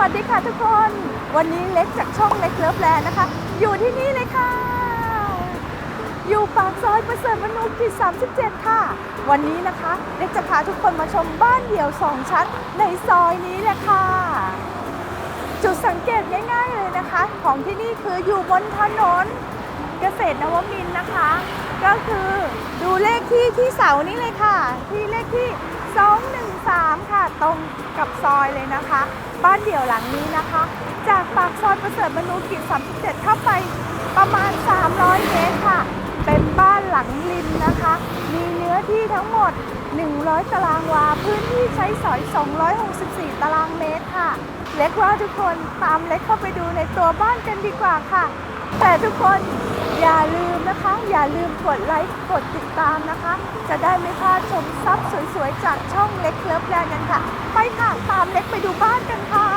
วัสดีค่ะทุกคน วันนี้เล็กจากช่องเล็กเลิฟแลนด์นะคะ อยู่ที่นี่เลยค่ะ อยู่ปากซอยประเสริฐมนุษย์ที่37 ค่ะ วันนี้นะคะเล็กจะพาทุกคนมาชมบ้านเดี่ยวสองชั้นในซอยนี้แหละค่ะ จุดสังเกตง่ายๆเลยนะคะ ของที่นี่คืออยู่บนถนนเกษตรนวมินนะคะ ก็คือ ที่ที่เสานี้เลยค่ะ ที่เลขที่ 213 ค่ะ ตรงกับซอยเลยนะคะ บ้านเดี่ยวหลังนี้นะคะ จากปากซอยประเสริฐมนุกิจ37 เข้าไปประมาณ 300 เมตรค่ะ เป็นบ้านหลังริมนะคะ มีเนื้อที่ทั้งหมด 100 ตารางวา พื้นที่ใช้สอย 264 ตารางเมตรค่ะ เล็กว่าทุกคนตามเล็กเข้าไปดูในตัวบ้านกันดีกว่าค่ะ แต่ทุกคน อย่าลืมนะคะ อย่าลืมกดไลค์กดติดตามนะคะ จะได้ไม่พลาดชมทรัพย์สวยๆ จากช่องเล็กเลิฟแลนด์กันค่ะ ไปค่ะตามเล็กไปดูบ้านกันค่ะ